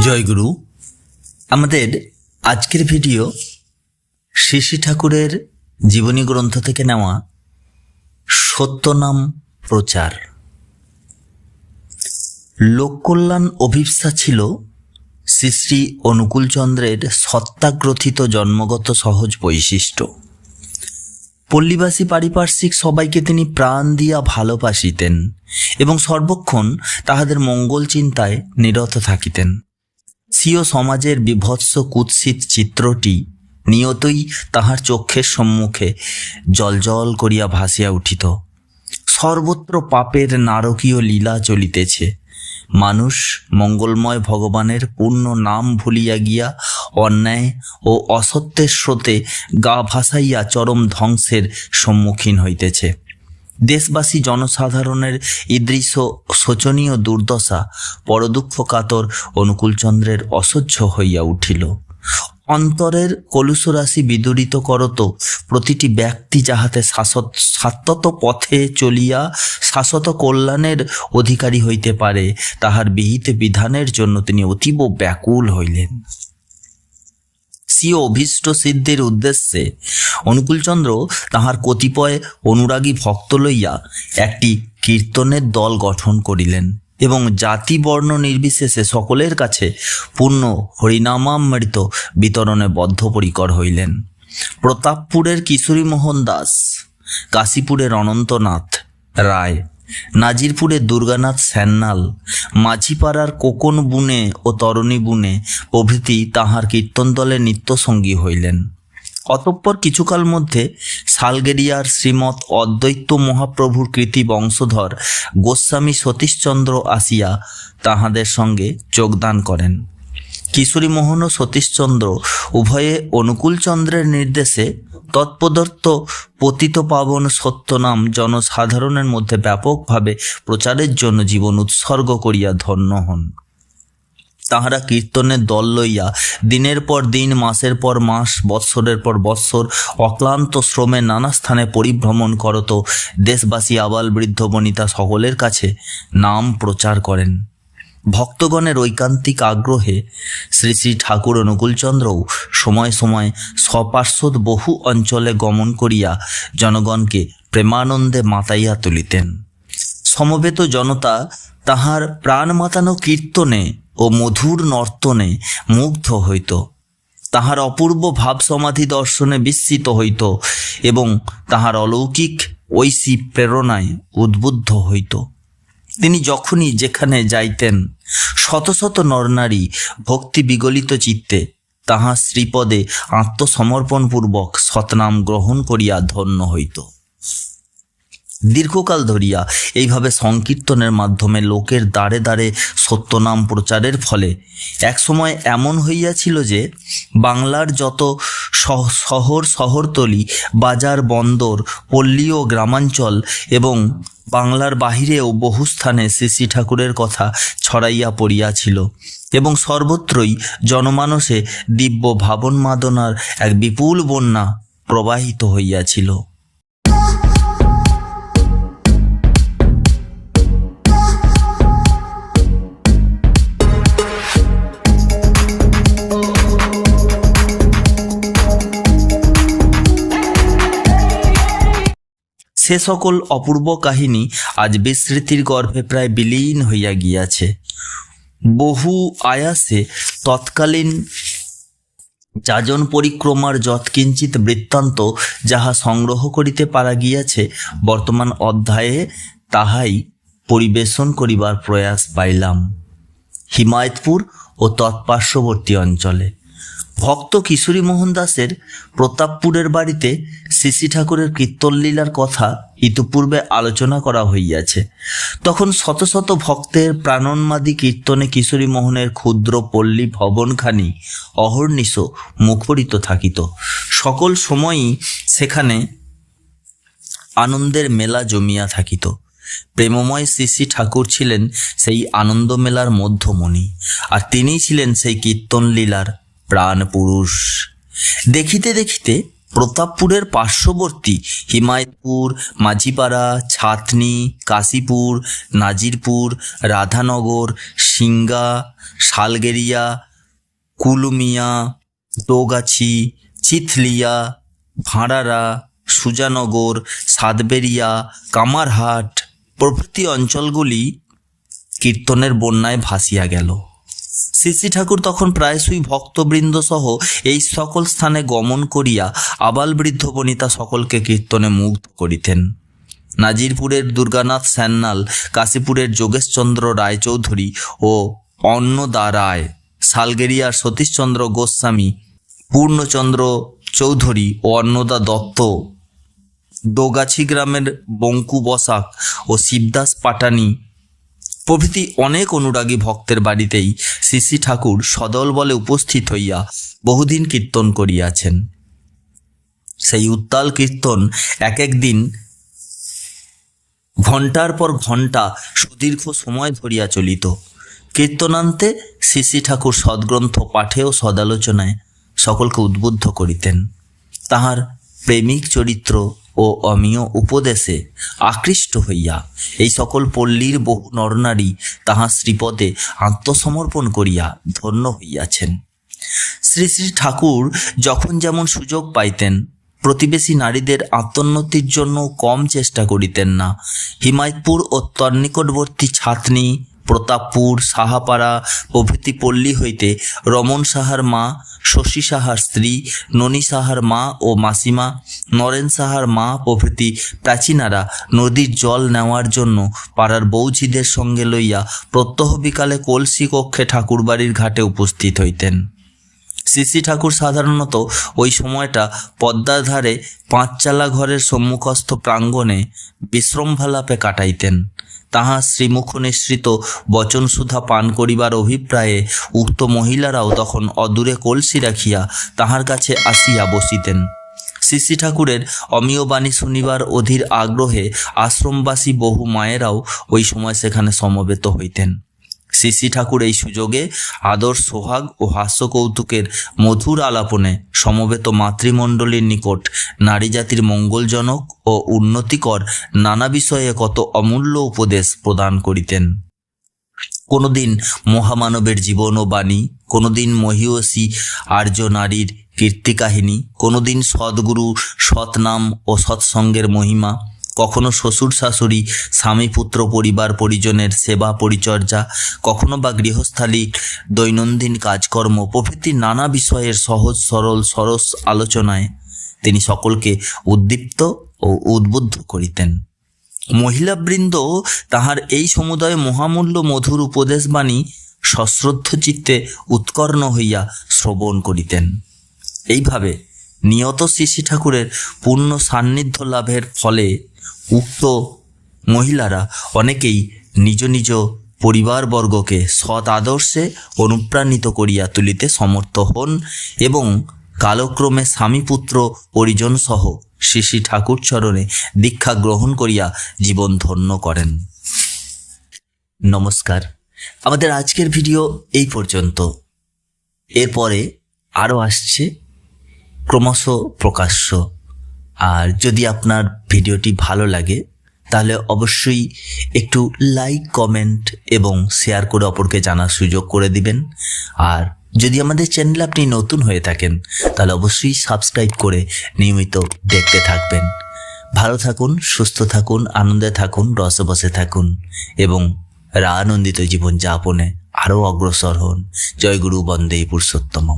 জয়গুরু, আমাদের আজকের ভিডিও শিশি ঠাকুরের জীবনী গ্রন্থ থেকে নেওয়া সত্যনাম প্রচার। লোককল্যাণ অভিপ্সা ছিল শ্রী শ্রী অনুকূলচন্দ্রের সত্যাগ্রথিত জন্মগত সহজ বৈশিষ্ট্য। পল্লীবাসী পারিপার্শ্বিক সবাইকে তিনি প্রাণ দিয়া ভালোবাসিতেন এবং সর্বক্ষণ তাহাদের মঙ্গল চিন্তায় নিরত থাকিতেন। স্বীয় সমাজের বিভৎস কুৎসিত চিত্রটি নিয়তই তাহার চক্ষের সম্মুখে জলজল করিয়া ভাসিয়া উঠিত। সর্বত্র পাপের নারকীয় লীলা চলিতেছে। মানুষ মঙ্গলময় ভগবানের পূর্ণ নাম ভুলিয়া গিয়া অন্যায় ও অসত্যের স্রোতে গা ভাসাইয়া চরম ধ্বংসের সম্মুখীন হইতেছে। দেশবাসী জনসাধারণের ঈদৃশ্য শোচনীয় দুর্দশা, পরদুঃখ কাতর অনুকূলচন্দ্রের অসহ্য হইয়া উঠিল। অন্তরের কলুষরাশি বিদূরিত করত প্রতিটি ব্যক্তি যাহাতে শাশ্বত সাত্যত পথে চলিয়া শাশ্বত কল্যাণের অধিকারী হইতে পারে, তাহার বিহিত বিধানের জন্য তিনি অতীব ব্যাকুল হইলেন। স্বীয় অভীষ্ট সিদ্ধির উদ্দেশ্যে। অনুকূলচন্দ্র তাহার কতিপয় অনুরাগী ভক্ত লইয়া একটি কীর্তনের দল গঠন করিলেন এবং জাতি বর্ণ নির্বিশেষে সকলের কাছে পূর্ণ হরিনামামৃত বিতরণে বদ্ধপরিকর হইলেন। প্রতাপপুরের কিশোরী মোহন দাস, কাশীপুরের অনন্তনাথ রায় নাজিরপুরের দুর্গানাথ স্যান্নাল মাঝিপাড়ার কোকন বুনে ও তরণী বুনে প্রভৃতি তাহার কীর্তন দলের নিত্যসঙ্গী হইলেন। অতঃপর কিছুকাল মধ্যে সালগেরিয়ার শ্রীমৎ অদ্বৈত মহাপ্রভুর কৃতি বংশধর গোস্বামী সতীশচন্দ্র আসিয়া তাহাদের সঙ্গে যোগদান করেন। কিশোরী মোহন ও সতীশচন্দ্র উভয়ে অনুকূলচন্দ্রের নির্দেশে তৎপদর্থ পতিত পাবন সত্যনাম জনসাধারণের মধ্যে ব্যাপকভাবে প্রচারের জন্য জীবন উৎসর্গ করিয়া ধন্য হন। তাহারা কীর্তনের দল লইয়া দিনের পর দিন, মাসের পর মাস, বৎসরের পর বৎসর অক্লান্ত শ্রমে নানা স্থানে পরিভ্রমণ করত দেশবাসী আবাল বৃদ্ধ বনিতা সকলের কাছে নাম প্রচার করেন। ভক্তগণের ঐকান্তিক আগ্রহে শ্রী শ্রী ঠাকুর অনুকূলচন্দ্রও সময় সময় স্বপার্শ্বদ বহু অঞ্চলে গমন করিয়া জনগণকে প্রেমানন্দে মাতাইয়া তুলিতেন। সমবেত জনতা তাহার প্রাণ মাতানো কীর্তনে ও মধুর নর্তনে মুগ্ধ হইত। তাহার অপূর্ব ভাব সমাধি দর্শনে বিস্মিত হইত এবং তাহার অলৌকিক ঐশী প্রেরণায় উদ্বুদ্ধ হইত। তিনি যখনই যেখানে যাইতেন, শত শত নরনারী ভক্তি বিগলিত চিত্তে তাহা শ্রীপদে আত্মসমর্পণপূর্বক সতনাম গ্রহণ করিয়া ধন্য হইত। দীর্ঘকাল ধরিয়া এইভাবে সংকীর্তনের মাধ্যমে লোকের দ্বারে দ্বারে সত্যনাম প্রচারের ফলে একসময় এমন হইয়াছিল যে, বাংলার যত শহর শহরতলি, বাজার বন্দর, পল্লী ও গ্রামাঞ্চল এবং বাংলার বাহিরেও বহু স্থানে শ্রী ঠাকুরের কথা ছড়াইয়া পড়িয়াছিল এবং সর্বত্রই জনমানসে দিব্য ভাবন মাদনার এক বিপুল বন্যা প্রবাহিত হইয়াছিল। সে সকল অপূর্ব কাহিনী আজ বিস্মৃতির গর্ভে প্রায় বিলীন হইয়া গিয়াছে। বহু আয়াসে তৎকালীন যাজন পরিক্রমার যৎকিঞ্চিত বৃত্তান্ত যাহা সংগ্রহ করিতে পারা গিয়াছে, বর্তমান অধ্যায়ে তাহাই পরিবেশন করিবার প্রয়াস পাইলাম। হিমায়তপুর ও তৎপার্শ্ববর্তী অঞ্চলে। ভক্ত কিশোরী মোহন দাসের প্রতাপপুরের বাড়িতে শ্রী ঠাকুরের কীর্তনলীলার কথা ইতিপূর্বে আলোচনা করা হইয়াছে। তখন শত শত ভক্তের প্রাণোন্মাদী কীর্তনে কিশোরী মোহনের ক্ষুদ্র পল্লী ভবনখানি অহর্নিশ মুখরিত থাকিত। সকল সময়ই সেখানে আনন্দের মেলা জমিয়া থাকিত। প্রেমময় শ্রী ঠাকুর ছিলেন সেই আনন্দ মেলার মধ্যমণি, আর তিনিই ছিলেন সেই কীর্তন লীলার প্রাণ পুরুষ দেখিতে দেখিতে প্রতাপপুরের পার্শ্ববর্তী হিমায়তপুর, মাঝিপাড়া, ছাতনি, কাশীপুর, নাজিরপুর, রাধানগর, সিঙ্গা, শালগেরিয়া, কুলুমিয়া, দোগাছি, চিথলিয়া, ভাঁড়ারা, সুজানগর, সাতবেরিয়া, কামারহাট প্রভৃতি অঞ্চলগুলি কীর্তনের বন্যায় ভাসিয়া গেল। শ্রী ঠাকুর তখন প্রায়শই ভক্তবৃন্দ সহ এই সকল স্থানে গমন করিয়া আবাল বৃদ্ধ বনিতা সকলকে কীর্তনে মুগ্ধ করিতেন। নাজিরপুরের দুর্গানাথ স্যান্নাল কাশীপুরের যোগেশচন্দ্র রায়চৌধুরী ও অন্নদা রায় সালগেরিয়ার সতীশচন্দ্র গোস্বামী, পূর্ণচন্দ্র চৌধুরী ও অন্নদা দত্ত, দোগাছি গ্রামের বঙ্কু বসাক ও শিবদাস পাটানি প্রভৃতি অনেক অনুরাগী ভক্তের বাড়িতেই শ্রী ঠাকুর সদল বলে উপস্থিত হইয়া বহুদিন কীর্তন করিয়াছেন। সেই উত্তাল কীর্তন এক এক দিন ঘণ্টার পর ঘণ্টা সুদীর্ঘ সময় ধরিয়া চলিত। কীর্তনান্তে শ্রী ঠাকুর সদ্গ্রন্থ পাঠে ও সদালোচনায় সকলকে উদ্বুদ্ধ করিতেন। তাহার প্রেমিক চরিত্র ও অমীয় উপদেশে আকৃষ্ট হইয়া, এই সকল পল্লীর বহু নরনারী তাহার শ্রীপদে আত্মসমর্পণ করিয়া ধন্য হইয়াছেন। শ্রী শ্রী ঠাকুর যখন যেমন সুযোগ পাইতেন, প্রতিবেশী নারীদের আত্মোন্নতির জন্য কম চেষ্টা করিতেন না। হিমায়তপুর ও তন্নিকটবর্তী ছাতনি প্রতাপপুর, সাহাপাড়া প্রভৃতি পল্লী হইতে রমন সাহার মা, শশী সাহার স্ত্রী, ননী সাহার মা ও মাসিমা, নরেন সাহার মা প্রভৃতি প্রাচীনারা নদীর জল নেওয়ার জন্য পাড়ার বৌঝিদের সঙ্গে লইয়া প্রত্যহ বিকালে কলসি কক্ষে ঠাকুরবাড়ির ঘাটে উপস্থিত হইতেন। শ্রী ঠাকুর সাধারণত ওই সময়টা পদ্মার ধারে পাঁচচালা ঘরের সম্মুখস্থ প্রাঙ্গণে বিশ্রমভালাপে কাটাইতেন। তাহা শ্রীমুখ নিঃসৃত বচনসুধা পান করিবার অভিপ্রায়ে উক্ত মহিলারাও তখন অদূরে কলসি রাখিয়া তাহার কাছে আসিয়া বসিতেন। শ্রী ঠাকুরের অমীয় বাণী শুনিবার অধীর আগ্রহে আশ্রমবাসী বহু মায়েরাও ওই সময় সেখানে সমবেত হইতেন। শ্রী শ্রী ঠাকুর এই সুযোগে আদর, সোহাগ ও হাস্য কৌতুকের মধুর আলাপনে সমবেত মাতৃমণ্ডলীর নিকট নারী জাতির মঙ্গলজনক ও উন্নতিকর নানা বিষয়ে কত অমূল্য উপদেশ প্রদান করিতেন। কোনোদিন মহামানবের জীবন ও বাণী, কোনোদিন মহিয়সী আর্য নারীর কীর্তিকাহিনী, কোনোদিন সদ্গুরু, সৎনাম ও সৎসঙ্গের মহিমা কখনো শ্বশুর শাশুড়ি, স্বামী, পুত্র, পরিবার, পরিজনের সেবা, পরিচর্যা, কখনো বা গৃহস্থালী, দৈনন্দিন কাজকর্ম, প্রভৃতি নানা বিষয়ের সহজ, সরল, সরস আলোচনায় তিনি সকলকে উদ্দীপ্ত ও উদ্বুদ্ধ করিতেন। মহিলাবৃন্দ তাহার এই সমুদায় মহামূল্য মধুর উপদেশবাণী সশ্রদ্ধ চিত্তে উৎকর্ণ হইয়া শ্রবণ করিতেন। এইভাবে নিয়ত শ্রী ঠাকুরের পূর্ণ সান্নিধ্য লাভের ফলে উক্ত মহিলারা অনেকেই নিজ নিজ পরিবারবর্গকে সৎ আদর্শে অনুপ্রাণিত করিয়া তুলিতে সমর্থ হন এবং কালক্রমে স্বামীপুত্র পরিজন সহ শ্রী শ্রী ঠাকুর চরণে দীক্ষা গ্রহণ করিয়া জীবন ধন্য করেন। নমস্কার। আমাদের আজকের ভিডিও এই পর্যন্ত। এরপরে আরও আসছে ক্রমশ প্রকাশ্য। আর যদি আপনার ভিডিওটি ভালো লাগে, তাহলে অবশ্যই একটু লাইক, কমেন্ট এবং শেয়ার করে অপরকে জানার সুযোগ করে দিবেন। আর যদি আমাদের চ্যানেল আপনি নতুন হয়ে থাকেন, তাহলে অবশ্যই সাবস্ক্রাইব করে নিয়মিত দেখতে থাকবেন। ভালো থাকুন, সুস্থ থাকুন, আনন্দে থাকুন, রসে বসে থাকুন এবং রা আনন্দিত জীবন যাপনে আরও অগ্রসর হন। জয় গুরু বন্দে পুরুষোত্তম